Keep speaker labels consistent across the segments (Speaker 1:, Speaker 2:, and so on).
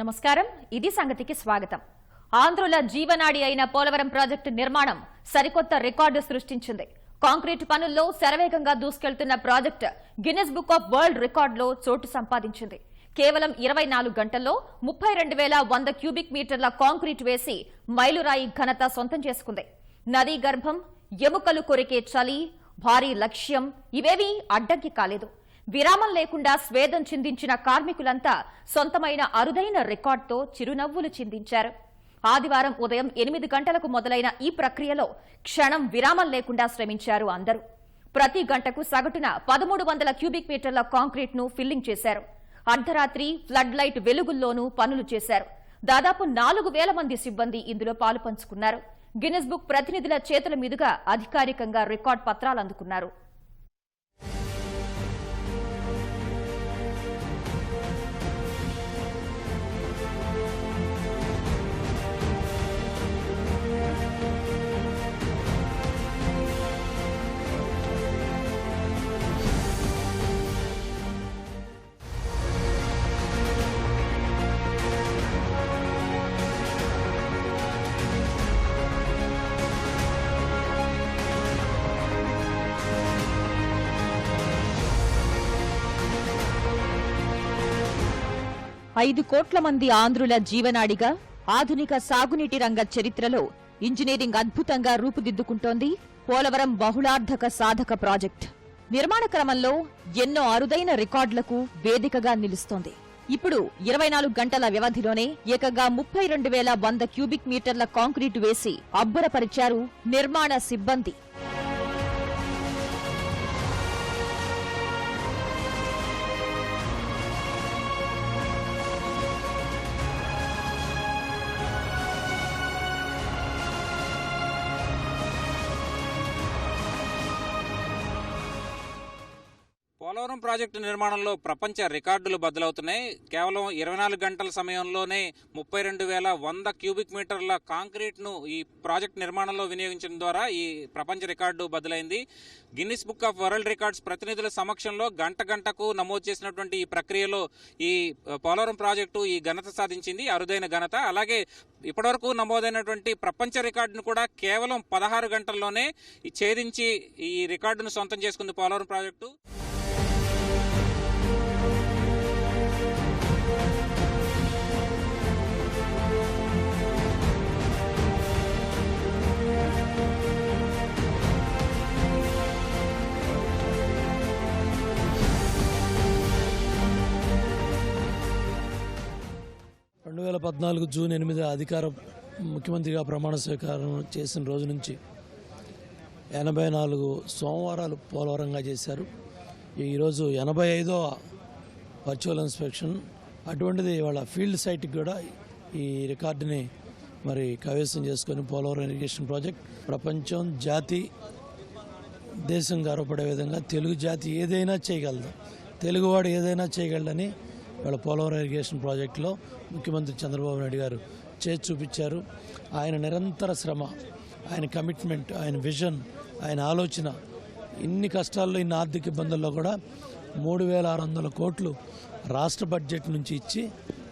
Speaker 1: నమస్కారం. ఇది సంగతికి స్వాగతం. ఆంధ్రుల జీవనాడి అయిన పోలవరం ప్రాజెక్టు నిర్మాణం సరికొత్త రికార్డు సృష్టించింది. కాంక్రీట్ పనుల్లో శరవేగంగా దూసుకెళ్తున్న project Guinness book of world రికార్డులో చోటు సంపాదించింది. కేవలం ఇరవై నాలుగు గంటల్లో ముప్పై రెండు వేల వంద క్యూబిక్ మీటర్ల కాంక్రీట్ వేసి మైలురాయి ఘనత సొంతం చేసుకుంది. నదీ గర్భం ఎముకలు కొరికే చలి భారీ లక్ష్యం ఇవేవీ అడ్డంకి కాలేదు. విరామం లేకుండా స్వేదం చిందించిన కార్మికులంతా సొంతమైన అరుదైన రికార్డుతో చిరునవ్వులు చిందించారు. ఆదివారం ఉదయం ఎనిమిది గంటలకు మొదలైన ఈ ప్రక్రియలో క్షణం విరామం లేకుండా శ్రమించారు అందరూ. ప్రతి గంటకు సగటున పదమూడు వందల క్యూబిక్ మీటర్ల కాంక్రీట్ను ఫిల్లింగ్ చేశారు. అర్ధరాత్రి ఫ్లడ్ లైట్ వెలుగుల్లోనూ పనులు చేశారు. దాదాపు నాలుగు వేల మంది సిబ్బంది ఇందులో పాలు పంచుకున్నారు. గిన్నెస్ బుక్ ప్రతినిధుల చేతుల మీదుగా అధికారికంగా రికార్డ్ పత్రాలు అందుకున్నారు. ఐదు కోట్ల మంది ఆంధ్రుల జీవనాడిగా ఆధునిక సాగునీటి రంగ చరిత్రలో ఇంజనీరింగ్ అద్భుతంగా రూపుదిద్దుకుంటోంది పోలవరం బహుళార్థక సాధక ప్రాజెక్ట్. నిర్మాణ క్రమంలో ఎన్నో అరుదైన రికార్డులకు వేదికగా నిలుస్తోంది. ఇప్పుడు ఇరవై నాలుగు గంటల వ్యవధిలోనే ఏకంగా ముప్పై రెండు వేల వంద క్యూబిక్ మీటర్ల కాంక్రీటు వేసి అబ్బురపరిచారు నిర్మాణ సిబ్బంది.
Speaker 2: ప్రాజెక్టు నిర్మాణంలో ప్రపంచ రికార్డులు బదులవుతున్నాయి. కేవలం ఇరవై నాలుగు గంటల సమయంలోనే ముప్పై రెండు వేల వంద క్యూబిక్ మీటర్ల కాంక్రీట్ను ఈ ప్రాజెక్ట్ నిర్మాణంలో వినియోగించడం ద్వారా ఈ ప్రపంచ record బదులైంది. Guinness book of world records ప్రతినిధుల సమక్షంలో గంట గంటకు నమోదు చేసినటువంటి ఈ ప్రక్రియలో ఈ పోలవరం ప్రాజెక్టు ఈ ఘనత సాధించింది. అరుదైన ఘనత. అలాగే ఇప్పటివరకు నమోదైనటువంటి ప్రపంచ రికార్డును కూడా కేవలం పదహారు గంటల్లోనే ఛేదించి ఈ రికార్డును సొంతం చేసుకుంది పోలవరం ప్రాజెక్టు.
Speaker 3: పద్నాలుగు జూన్ ఎనిమిది అధికార ముఖ్యమంత్రిగా ప్రమాణ స్వీకారం చేసిన రోజు నుంచి ఎనభై నాలుగు సోమవారాలు పోలవరంగా చేశారు. ఈరోజు ఎనభై ఐదో వర్చువల్ ఇన్స్పెక్షన్. అటువంటిది వాళ్ళ ఫీల్డ్ సైట్కి కూడా ఈ రికార్డుని మరి కైవసం చేసుకొని పోలవరం ఇరిగేషన్ ప్రాజెక్ట్ ప్రపంచం జాతి దేశం గర్వపడే విధంగా తెలుగు జాతి ఏదైనా చేయగలదు. తెలుగువాడు ఏదైనా చేయగలడని వాళ్ళ పోలవరం ఇరిగేషన్ ప్రాజెక్టులో ముఖ్యమంత్రి చంద్రబాబు నాయుడు గారు చేసి చూపించారు. ఆయన నిరంతర శ్రమ ఆయన కమిట్మెంట్ ఆయన విజన్ ఆయన ఆలోచన ఇన్ని కష్టాల్లో ఇన్ని ఆర్థిక ఇబ్బందుల్లో కూడా మూడు వేల ఆరు వందల కోట్లు రాష్ట్ర బడ్జెట్ నుంచి ఇచ్చి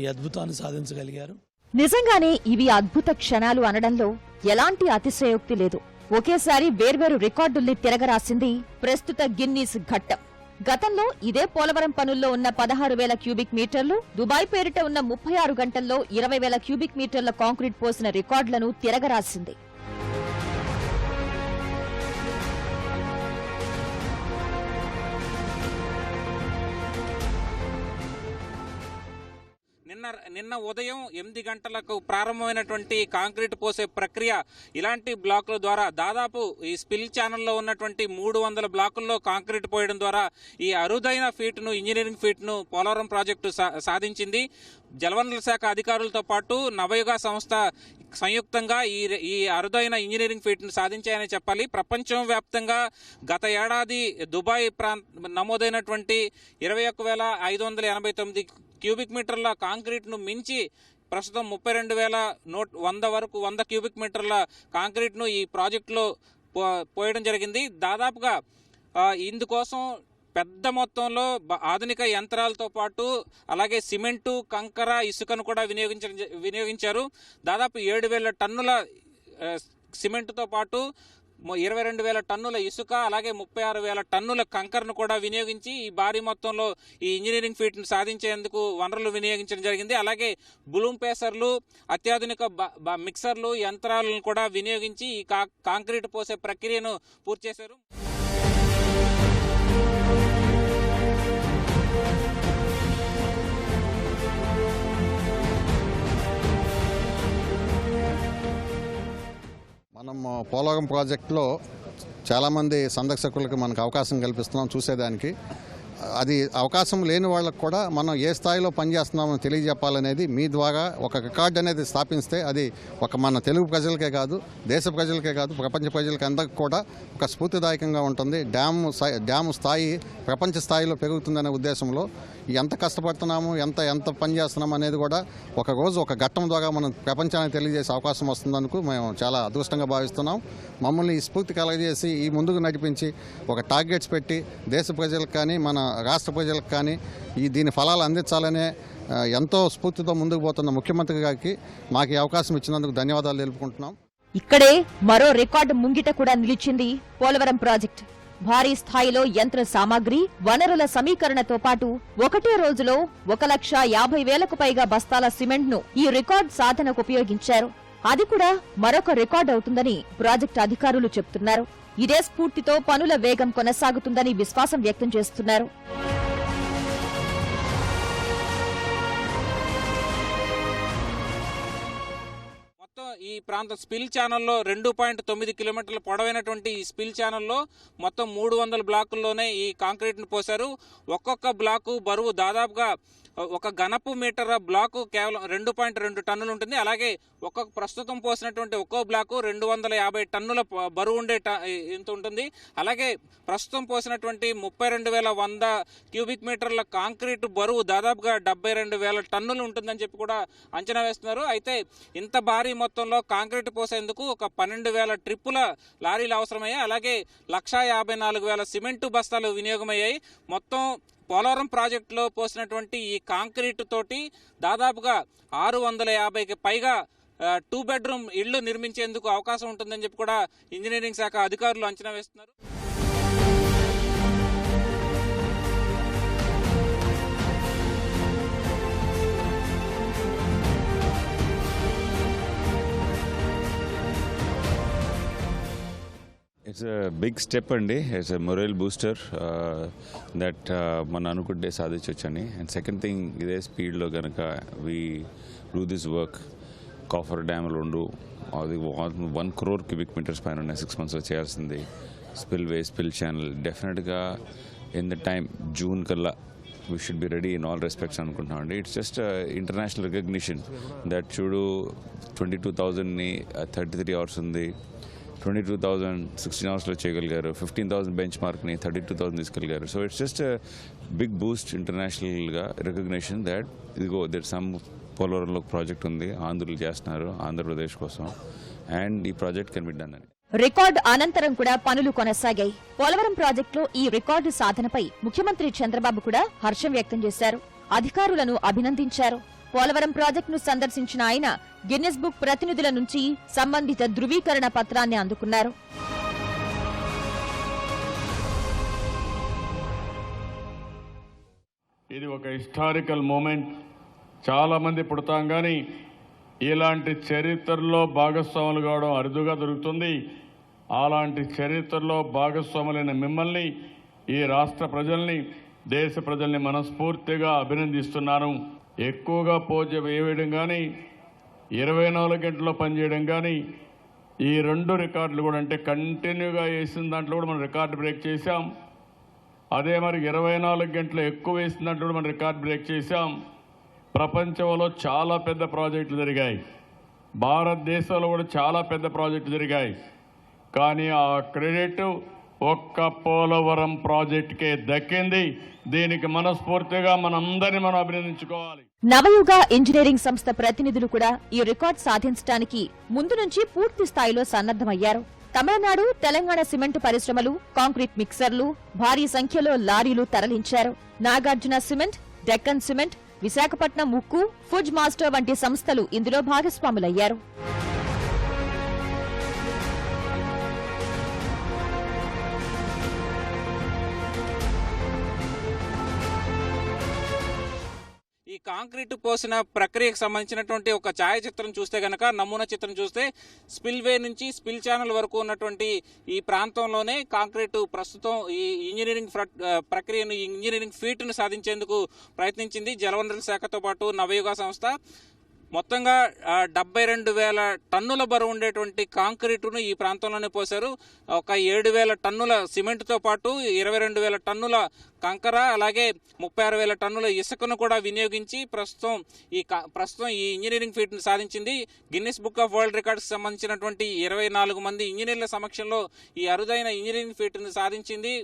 Speaker 3: ఈ అద్భుతాన్ని సాధించగలిగారు.
Speaker 1: నిజంగానే ఇవి అద్భుత క్షణాలు అనడంలో ఎలాంటి అతిశయోక్తి లేదు. ఒకేసారి వేర్వేరు రికార్డుల్ని తిరగరాసింది ప్రస్తుత గిన్నీస్ ఘట్టం. గతంలో ఇదే పోలవరం పనుల్లో ఉన్న పదహారు వేల క్యూబిక్ మీటర్లు దుబాయ్ పేరిట ఉన్న ముప్పై ఆరు గంటల్లో ఇరవై వేల క్యూబిక్ మీటర్ల కాంక్రీట్ పోసిన రికార్డులను తిరగరాసింది.
Speaker 2: నిన్న ఉదయం ఎనిమిది గంటలకు ప్రారంభమైనటువంటి కాంక్రీట్ పోసే ప్రక్రియ ఇలాంటి బ్లాకుల ద్వారా దాదాపు ఈ స్పిల్ ఛానల్లో ఉన్నటువంటి మూడు వందల బ్లాకుల్లో కాంక్రీట్ పోయడం ద్వారా ఈ అరుదైన ఫీట్ను ఇంజనీరింగ్ ఫీట్ను పోలవరం ప్రాజెక్టు సా- సాధించింది. జలవనరుల శాఖ అధికారులతో పాటు నవయుగ సంస్థ సంయుక్తంగా ఈ ఈ అరుదైన ఇంజనీరింగ్ ఫీట్ను సాధించాయని చెప్పాలి. ప్రపంచం వ్యాప్తంగా గత ఏడాది దుబాయ్ ప్రాంత నమోదైనటువంటి ఇరవై ఒక్క వేల ఐదు వందల ఎనభై తొమ్మిది క్యూబిక్ మీటర్ల కాంక్రీట్ను మించి ప్రస్తుతం ముప్పై రెండు వేల నూట వంద వరకు వంద క్యూబిక్ మీటర్ల కాంక్రీట్ను ఈ ప్రాజెక్టులో పో- పోయడం జరిగింది. దాదాపుగా ఇందుకోసం పెద్ద మొత్తంలో బ- ఆధునిక యంత్రాలతో పాటు అలాగే సిమెంటు కంకర ఇసుకను కూడా వినియోగించడం వినియోగించారు. దాదాపు ఏడు వేల టన్నుల సిమెంటుతో పాటు ఇరవై రెండు వేల టన్నుల ఇసుక అలాగే ముప్పై ఆరు వేల టన్నుల కంకరను కూడా వినియోగించి ఈ భారీ మొత్తంలో ఈ ఇంజనీరింగ్ ఫీట్ను సాధించేందుకు వనరులు వినియోగించడం జరిగింది. అలాగే బులూమ్ పేసర్లు అత్యాధునిక బ- బ- మిక్సర్లు యంత్రాలను కూడా వినియోగించి ఈ కా- కాంక్రీట్ పోసే ప్రక్రియను పూర్తి చేశారు.
Speaker 4: పోలవరం ప్రాజెక్టులో చాలామంది సందర్శకులకు మనకు అవకాశం కల్పిస్తున్నాం చూసేదానికి. అది అవకాశం లేని వాళ్ళకు కూడా మనం ఏ స్థాయిలో పనిచేస్తున్నామో తెలియజెప్పాలనేది మీ ద్వారా ఒక రికార్డ్ అనేది స్థాపిస్తే అది ఒక మన తెలుగు ప్రజలకే కాదు దేశ ప్రజలకే కాదు ప్రపంచ ప్రజలకి అందరికి కూడా ఒక స్ఫూర్తిదాయకంగా ఉంటుంది. డ్యామ్ డ్యామ్ స్థాయి ప్రపంచ స్థాయిలో పెరుగుతుందనే ఉద్దేశంలో ఎంత కష్టపడుతున్నాము ఎంత ఎంత పని చేస్తున్నాము అనేది కూడా ఒక రోజు ఒక ఘట్టం ద్వారా మనం ప్రపంచానికి తెలియజేసే అవకాశం వస్తుందనుకు మేము చాలా అదృష్టంగా భావిస్తున్నాం. మమ్మల్ని ఈ స్ఫూర్తి కలగజేసి ఈ ముందుకు నడిపించి ఒక టార్గెట్స్ పెట్టి దేశ ప్రజలకు కానీ మన రాష్ట్ర ప్రజలకు కానీ ఈ దీని ఫలాలు అందించాలనే ఎంతో స్ఫూర్తితో ముందుకు పోతున్న ముఖ్యమంత్రి గారికి మాకు ఈ అవకాశం ఇచ్చినందుకు ధన్యవాదాలు తెలుపుకుంటున్నాం.
Speaker 1: ఇక్కడే మరో రికార్డు ముంగిట కూడా నిలిచింది పోలవరం ప్రాజెక్ట్. భారీ స్థాయిలో యంత్ర సామాగ్రి వనరుల సమీకరణతో పాటు ఒకటే రోజులో ఒక లక్ష యాభై వేలకు పైగా బస్తాల సిమెంట్ను ఈ రికార్డ్ సాధనకు ఉపయోగించారు. అది కూడా మరొక రికార్డ్ అవుతుందని ప్రాజెక్టు అధికారులు చెప్తున్నారు. ఇదే స్ఫూర్తితో పనుల వేగం కొనసాగుతుందని విశ్వాసం వ్యక్తం చేస్తున్నారు.
Speaker 2: మొత్తం ఈ ప్రాంత స్పిల్ ఛానల్లో రెండు పాయింట్ తొమ్మిది కిలోమీటర్ల పొడవైనటువంటి ఈ స్పిల్ ఛానల్లో మొత్తం మూడు వందల బ్లాకుల్లోనే ఈ కాంక్రీట్ను పోశారు. ఒక్కొక్క బ్లాకు బరువు దాదాపుగా ఒక ఘనపు మీటర్ బ్లాకు కేవలం రెండు పాయింట్ రెండు టన్నులు ఉంటుంది. అలాగే ఒక్కొక్క ప్రస్తుతం పోసినటువంటి ఒక్కో బ్లాకు రెండు వందల యాభై టన్నుల బరువు ఉండే ట- ఇంత ఉంటుంది. అలాగే ప్రస్తుతం పోసినటువంటి ముప్పై రెండు వేల వంద క్యూబిక్ మీటర్ల కాంక్రీట్ బరువు దాదాపుగా డెబ్బై రెండు వేల టన్నులు ఉంటుందని చెప్పి కూడా అంచనా వేస్తున్నారు. అయితే ఇంత భారీ మొత్తంలో కాంక్రీట్ పోసేందుకు ఒక పన్నెండు వేల ట్రిప్పుల లారీలు అవసరమయ్యాయి. అలాగే లక్షా యాభై నాలుగు వేల సిమెంటు బస్తాలు వినియోగమయ్యాయి. మొత్తం పోలవరం ప్రాజెక్టులో పోసినటువంటి ఈ కాంక్రీట్ తోటి దాదాపుగా ఆరు వందల యాభైకి పైగా టూ బెడ్రూమ్ ఇళ్ళు నిర్మించేందుకు అవకాశం ఉంటుందని చెప్పి కూడా ఇంజనీరింగ్ శాఖ అధికారులు అంచనా వేస్తున్నారు.
Speaker 5: ఇట్స్ బిగ్ స్టెప్ అండి. ఇట్స్ మొరల్ బూస్టర్ దట్ మనం అనుకుంటే సాధించవచ్చని అండ్ సెకండ్ థింగ్ ఇదే స్పీడ్లో కనుక we do this work coffer dam రెండు అది వన్ క్రోర్ క్యూబిక్ మీటర్స్ పైన ఉన్నాయి. సిక్స్ మంత్స్లో చేయాల్సింది. స్పిల్ వే స్పిల్ ఛానల్ డెఫినెట్గా ఇన్ ద టైం జూన్ కల్లా we should be ready in all respects అనుకుంటున్నామండి it's just international recognition that చూడు ట్వంటీ టూ థౌజండ్ని థర్టీ త్రీ అవర్స్ ఉంది. ట్వంటీ టూ థౌజండ్ సిక్స్టీన్ అవర్స్లో చేయగలిగారు. ఫిఫ్టీన్ థౌసండ్ బెంచ్ మార్క్ని thirty two thousand తీసుకెళ్ళగారు so it's just big boost ఇంటర్నేషనల్గా recognition that ఇదిగో that some పోలవరంలో project ఉంది ఆంధ్రులు చేస్తున్నారు ఆంధ్రప్రదేశ్ కోసం అండ్ ఈ ప్రాజెక్ట్ కెన్ బి డన్ అని.
Speaker 1: రికార్డు అనంతరం కూడా పనులు కొనసాగాయి. పోలవరం ప్రాజెక్టులో ఈ రికార్డు సాధనపై ముఖ్యమంత్రి చంద్రబాబు కూడా హర్షం వ్యక్తం చేశారు. అధికారులను అభినందించారు. పోలవరం ప్రాజెక్టును సందర్శించిన ఆయన గిన్నెస్ బుక్ ప్రతినిధుల నుంచి సంబంధిత ధృవీకరణ పత్రాన్ని అందుకున్నారు.
Speaker 6: ఇది ఒక హిస్టారికల్ మూమెంట్. చాలామంది పుడతాం కానీ ఇలాంటి చరిత్రలో భాగస్వాములు కావడం అరుదుగా దొరుకుతుంది. అలాంటి చరిత్రలో భాగస్వాములైన మిమ్మల్ని ఈ రాష్ట్ర ప్రజల్ని దేశ ప్రజల్ని మనస్ఫూర్తిగా అభినందిస్తున్నాను. ఎక్కువగా పూజ వేయడం కానీ ఇరవై నాలుగు గంటల్లో పనిచేయడం కానీ ఈ రెండు రికార్డులు కూడా అంటే కంటిన్యూగా వేసిన దాంట్లో కూడా మనం రికార్డు బ్రేక్ చేశాం. అదే మరి ఇరవై నాలుగు గంటలు ఎక్కువ వేసిన దాంట్లో మనం రికార్డు బ్రేక్ చేశాం. ప్రపంచంలో చాలా పెద్ద ప్రాజెక్టులు జరిగాయి. భారతదేశంలో కూడా చాలా పెద్ద ప్రాజెక్టులు జరిగాయి. కానీ ఆ క్రెడిట్ ఒక్క పోలవరం ప్రాజెక్టుకే దక్కింది. దీనికి మనస్ఫూర్తిగా మనందరినీ మనం అభినందించుకోవాలి.
Speaker 1: నవయుగ ఇంజనీరింగ్ సంస్థ ప్రతినిధులు కూడా ఈ రికార్డ్ సాధించడానికి ముందు నుంచి పూర్తి స్థాయిలో సన్నద్దమయ్యారు తమిళనాడు తెలంగాణ సిమెంట్ పరిశ్రమలు కాంక్రీట్ మిక్సర్లు భారీ సంఖ్యలో లారీలు తరలించారు. నాగార్జున సిమెంట్ డెక్కన్ సిమెంట్ విశాఖపట్నం ఉక్కు ఫుడ్ మాస్టర్ వంటి సంస్థలు ఇందులో భాగస్వాములయ్యారు.
Speaker 2: కాంక్రీట్ పోసిన ప్రక్రియకు సంబంధించినటువంటి ఒక ఛాయాచిత్రం చూస్తే గనక నమూనా చిత్రం చూస్తే స్పిల్ వే నుంచి స్పిల్ ఛానల్ వరకు ఉన్నటువంటి ఈ ప్రాంతంలోనే కాంక్రీట్ ప్రస్తుతం ఈ ఇంజనీరింగ్ ప్రక్రియను ఇంజనీరింగ్ ఫీట్ను సాధించేందుకు ప్రయత్నించింది జలవనరుల శాఖతో పాటు నవయుగ సంస్థ. మొత్తంగా డెబ్బై రెండు వేల టన్నుల బరువు ఉండేటువంటి కాంక్రీటును ఈ ప్రాంతంలోనే పోశారు. ఒక ఏడు వేల టన్నుల సిమెంట్తో పాటు ఇరవై రెండు వేల టన్నుల కంకర అలాగే ముప్పై ఆరు వేల టన్నుల ఇసుకను కూడా వినియోగించి ప్రస్తుతం ఈ ప్రస్తుతం ఈ ఇంజనీరింగ్ ఫీట్ను సాధించింది. Guinness book of world records సంబంధించినటువంటి ఇరవై నాలుగు మంది ఇంజనీర్ల సమక్షంలో ఈ అరుదైన ఇంజనీరింగ్ ఫీట్ను సాధించింది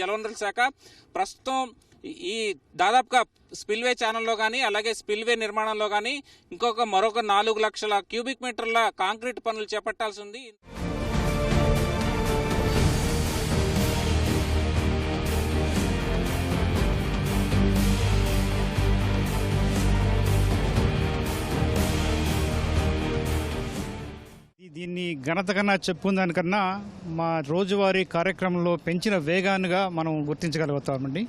Speaker 2: జలవనరుల శాఖ. ప్రస్తుతం ఈ- దాదాపుగా స్పిల్వే ఛానల్లో కానీ అలాగే స్పిల్వే నిర్మాణంలో కానీ ఇంకొక మరొక నాలుగు లక్షల క్యూబిక్ మీటర్ల కాంక్రీట్ పనులు చేపట్టాల్సి ఉంది.
Speaker 7: దీన్ని ఘనత కన్నా చెప్పుకున్న దానికన్నా మా రోజువారీ కార్యక్రమంలో పెంచిన వేగాన్నిగా మనం గుర్తించగలుగుతామండి.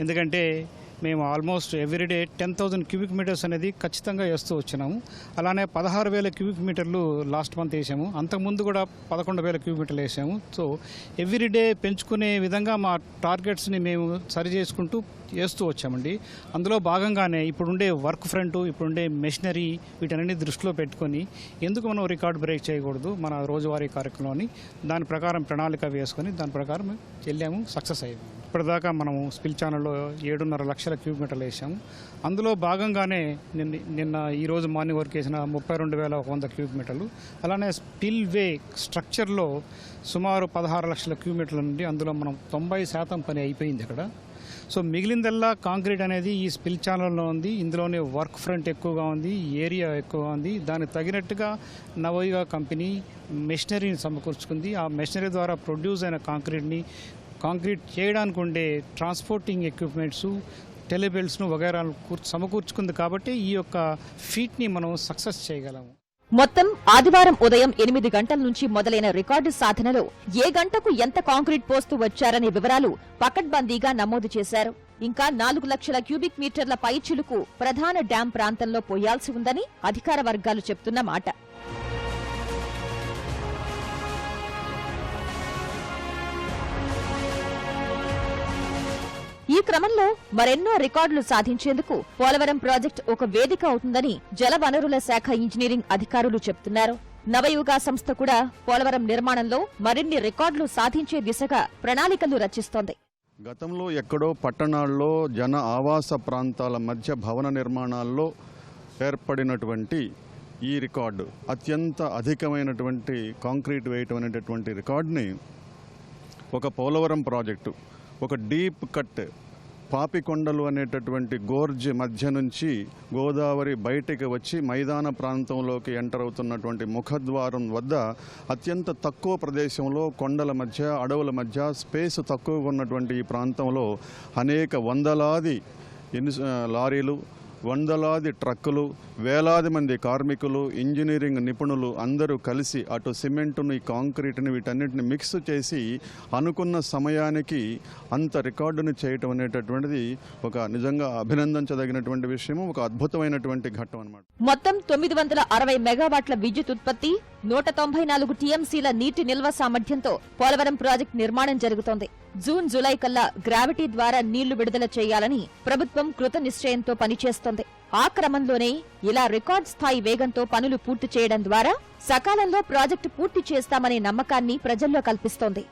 Speaker 7: ఎందుకంటే మేము almost everyday ten thousand cubic metres అనేది ఖచ్చితంగా వేస్తూ వచ్చినాము. అలానే పదహారు వేల క్యూబిక్ మీటర్లు లాస్ట్ మంత్ వేసాము. అంతకుముందు కూడా పదకొండు వేల క్యూబిక్ మీటర్లు వేసాము. సో ఎవ్రీడే పెంచుకునే విధంగా మా టార్గెట్స్ని మేము సరి చేసుకుంటూ వేస్తూ వచ్చామండి. అందులో భాగంగానే ఇప్పుడుండే వర్క్ ఫ్రంట్ ఇప్పుడుండే మెషినరీ వీటన్నిటిని దృష్టిలో పెట్టుకొని ఎందుకు మనం రికార్డ్ బ్రేక్ చేయకూడదు మన రోజువారీ కార్యక్రమాన్ని? దాని ప్రకారం ప్రణాళిక వేసుకొని దాని ప్రకారం వెళ్ళాము సక్సెస్ అయ్యాము. ఇప్పటిదాకా మనము స్పిల్ ఛానల్లో ఏడున్నర లక్షల క్యూబ్ మీటర్లు వేసాము అందులో భాగంగానే నిన్న నిన్న ఈరోజు మార్నింగ్ వర్క్ వేసిన ముప్పై రెండు వేల ఒక వంద క్యూబ్ మీటర్లు. అలానే స్పిల్ వే స్ట్రక్చర్లో సుమారు పదహారు లక్షల క్యూబ్ మీటర్ల నుండి అందులో మనం తొంభై శాతం పని అయిపోయింది అక్కడ సో మిగిలిందల్లా కాంక్రీట్ అనేది ఈ స్పిల్ ఛానల్లో ఉంది. ఇందులోనే వర్క్ ఫ్రంట్ ఎక్కువగా ఉంది ఏరియా ఎక్కువగా ఉంది. దానికి తగినట్టుగా నవయుగ కంపెనీ మెషినరీని సమకూర్చుకుంది. ఆ మెషినరీ ద్వారా ప్రొడ్యూస్ అయిన కాంక్రీట్ని కాంక్రీట్ చేయడానికి ఉండే ట్రాన్స్పోర్టింగ్ ఎక్విప్మెంట్స్ టెలిబెల్స్ను వగైరాలు కూర్చు సమకూర్చుకుంది కాబట్టి ఈ యొక్క ఫీట్ని మనం సక్సెస్ చేయగలము.
Speaker 1: మొత్తం ఆదివారం ఉదయం ఎనిమిది గంటల నుంచి మొదలైన రికార్డు సాధనలో ఏ గంటకు ఎంత కాంక్రీట్ పోస్తూ వచ్చారనే వివరాలు పకడ్బందీగా నమోదు చేశారు. ఇంకా నాలుగు లక్షల క్యూబిక్ మీటర్ల పైచిలుకు ప్రధాన డ్యాం ప్రాంతంలో పోయాల్సి ఉందని అధికార వర్గాలు చెప్తున్న మాట. ఈ క్రమంలో మరెన్నో రికార్డులు సాధించేందుకు పోలవరం ప్రాజెక్ట్ ఒక వేదిక అవుతుందని జలవనరుల శాఖ ఇంజనీరింగ్ అధికారులు చెప్తున్నారు. నవయుగ సంస్థ కూడా పోలవరం నిర్మాణంలో మరిన్ని రికార్డులు సాధించే దిశగా ప్రణాళికలు రచిస్తోంది.
Speaker 8: గతంలో ఎక్కడో పట్టణాల్లో జన ఆవాస ప్రాంతాల మధ్య భవన నిర్మాణాల్లో ఏర్పడినటువంటి ఈ రికార్డు అత్యంత అధికమైనటువంటి కాంక్రీట్ వేయటం అనేటటువంటి రికార్డుని ఒక పోలవరం ప్రాజెక్టు ఒక డీప్ కట్ పాపికొండలు అనేటటువంటి గోర్జ్ మధ్య నుంచి గోదావరి బయటికి వచ్చి మైదాన ప్రాంతంలోకి ఎంటర్ అవుతున్నటువంటి ముఖద్వారం వద్ద అత్యంత తక్కువ ప్రదేశంలో కొండల మధ్య అడవుల మధ్య స్పేస్ తక్కువగా ఉన్నటువంటి ఈ ప్రాంతంలో అనేక వందలాది ఎన్ని లారీలు వందలాది ట్రక్కులు వేలాది మంది కార్మికులు ఇంజనీరింగ్ నిపుణులు అందరూ కలిసి అటు సిమెంటుని కాంక్రీట్ని వీటన్నిటిని మిక్స్ చేసి అనుకున్న సమయానికి అంత రికార్డును చేయటం అనేటటువంటిది ఒక నిజంగా అభినందించదగినటువంటి విషయము ఒక అద్భుతమైనటువంటి ఘట్టం అనమాట
Speaker 1: మొత్తం తొమ్మిది వందల అరవై మెగావాట్ల విద్యుత్ ఉత్పత్తి నూట తొంభై నాలుగు టీఎంసీల నీటి నిల్వ సామర్థ్యంతో పోలవరం ప్రాజెక్టు నిర్మాణం జరుగుతోంది. జూన్ జూలై కల్లా గ్రావిటీ ద్వారా నీళ్ళు విడుదల చేయాలని ప్రభుత్వం కృత నిశ్చయంతో పనిచేస్తోంది. ఆ క్రమంలోనే ఇలా రికార్డ్ స్థాయి వేగంతో పనులు పూర్తి చేయడం ద్వారా సకాలంలో ప్రాజెక్టు పూర్తి చేస్తామనే నమ్మకాన్ని ప్రజల్లో కల్పిస్తోంది.